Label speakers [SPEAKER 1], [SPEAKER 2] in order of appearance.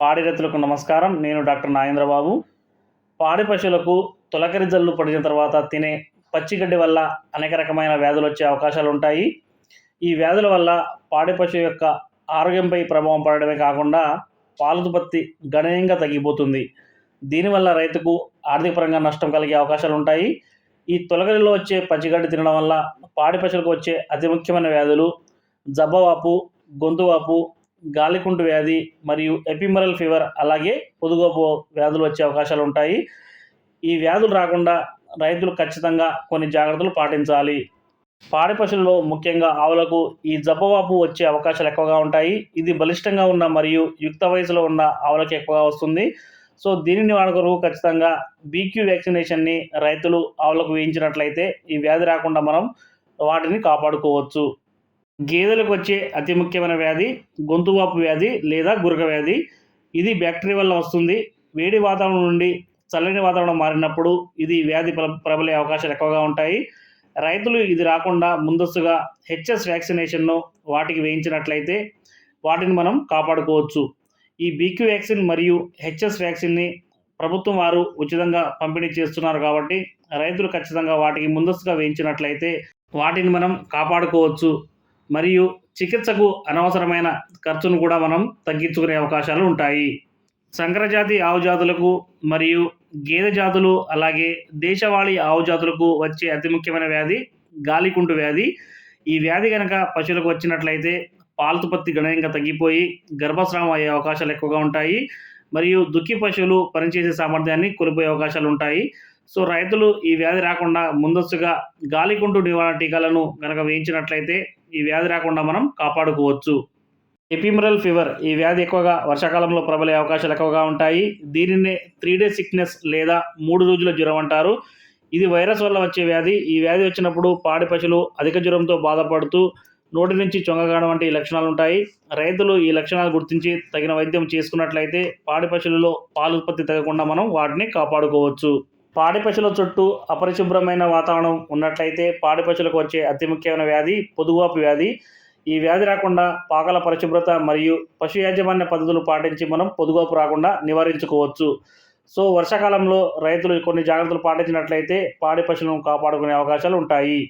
[SPEAKER 1] పాడి రైతులకు నమస్కారం. నేను డాక్టర్ నాగేంద్రబాబు. పాడి పశువులకు తొలకరి జల్లు పడిన తర్వాత తినే పచ్చిగడ్డి వల్ల అనేక రకమైన వ్యాధులు వచ్చే అవకాశాలు ఉంటాయి. ఈ వ్యాధుల వల్ల పాడి పశువు యొక్క ఆరోగ్యంపై ప్రభావం పడడమే కాకుండా పాలుతుపత్తి గణనీయంగా తగ్గిపోతుంది. దీనివల్ల రైతుకు ఆర్థికపరంగా నష్టం కలిగే అవకాశాలు ఉంటాయి. ఈ తొలకరిలో వచ్చే పచ్చిగడ్డి తినడం వల్ల పాడి పశువులకు వచ్చే అతి ముఖ్యమైన వ్యాధులు జబ్బవాపు గొంతువాపు గాలికుంటు వ్యాధి మరియు ఎపిమరల్ ఫీవర్ అలాగే పొదుగోపు వ్యాధులు వచ్చే అవకాశాలు ఉంటాయి. ఈ వ్యాధులు రాకుండా రైతులు ఖచ్చితంగా కొన్ని జాగ్రత్తలు పాటించాలి. పాడి పశువుల్లో ముఖ్యంగా ఆవులకు ఈ జబ్బవాపు వచ్చే అవకాశాలు ఎక్కువగా ఉంటాయి. ఇది బలిష్టంగా ఉన్న మరియు యుక్త వయసులో ఉన్న ఆవులకు ఎక్కువగా వస్తుంది. సో దీనిని వాడుకరు. ఖచ్చితంగా బీక్యూ వ్యాక్సినేషన్ని రైతులు ఆవులకు వేయించినట్లయితే ఈ వ్యాధి రాకుండా మనం వాటిని కాపాడుకోవచ్చు. గేదెలకు వచ్చే అతి ముఖ్యమైన వ్యాధి గొంతువాపు వ్యాధి లేదా గురక వ్యాధి. ఇది బ్యాక్టీరియా వల్ల వస్తుంది. వేడి వాతావరణం నుండి చల్లని వాతావరణం మారినప్పుడు ఇది వ్యాధి ప్ర- ప్రబలే అవకాశాలు ఎక్కువగా ఉంటాయి. రైతులు ఇది రాకుండా ముందస్తుగా హెచ్ఎస్ వ్యాక్సినేషన్ను వాటికి వేయించినట్లయితే వాటిని మనం కాపాడుకోవచ్చు. ఈ బీక్యూ వ్యాక్సిన్ మరియు హెచ్ఎస్ వ్యాక్సిన్ని ప్రభుత్వం వారు ఉచితంగా పంపిణీ చేస్తున్నారు కాబట్టి రైతులు ఖచ్చితంగా వాటికి ముందస్తుగా వేయించినట్లయితే వాటిని మనం కాపాడుకోవచ్చు. మరియు చికిత్సకు అనవసరమైన ఖర్చును కూడా మనం తగ్గించుకునే అవకాశాలు ఉంటాయి. సంకరజాతి ఆవు జాతులకు మరియు గేదె జాతులు అలాగే దేశవాళీ ఆవు జాతులకు వచ్చే అతి ముఖ్యమైన వ్యాధి గాలికుంటు వ్యాధి. ఈ వ్యాధి కనుక పశువులకు వచ్చినట్లయితే పాలుతుపత్తి గణనీయంగా తగ్గిపోయి గర్భస్రావం అయ్యే అవకాశాలు ఎక్కువగా ఉంటాయి. మరియు దుక్కి పశువులు పనిచేసే సామర్థ్యాన్ని కోల్పోయే అవకాశాలు ఉంటాయి. సో రైతులు ఈ వ్యాధి రాకుండా ముందస్తుగా గాలికుంటు నివారణ టీకాలను కనుక వేయించినట్లయితే ఈ వ్యాధి రాకుండా మనం కాపాడుకోవచ్చు. ఎపిమరల్ ఫీవర్ ఈ వ్యాధి ఎక్కువగా వర్షాకాలంలో ప్రబలే అవకాశాలు ఎక్కువగా ఉంటాయి. దీనినే త్రీ డే సిక్నెస్ లేదా మూడు రోజుల జ్వరం అంటారు. ఇది వైరస్ వల్ల వచ్చే వ్యాధి. ఈ వ్యాధి వచ్చినప్పుడు పాడి పశువులు అధిక జ్వరంతో బాధపడుతూ నోటి నుంచి చొంగగాడం వంటి లక్షణాలు ఉంటాయి. రైతులు ఈ లక్షణాలు గుర్తించి తగిన వైద్యం చేసుకున్నట్లయితే పాడి పశువులలో పాలు ఉత్పత్తి తగ్గకుండా మనం వాటిని కాపాడుకోవచ్చు. పాడి పశువుల చుట్టూ అపరిశుభ్రమైన వాతావరణం ఉన్నట్లయితే పాడి పశువులకు వచ్చే అతి ముఖ్యమైన వ్యాధి పొదుగువాపు వ్యాధి. ఈ వ్యాధి రాకుండా పాకల పరిశుభ్రత మరియు పశు యాజమాన్య పద్ధతులు పాటించి మనం పొదుగువాపు రాకుండా నివారించుకోవచ్చు. సో వర్షాకాలంలో రైతులు కొన్ని జాగ్రత్తలు పాటించినట్లయితే పాడి పశువులను కాపాడుకునే అవకాశాలు ఉంటాయి.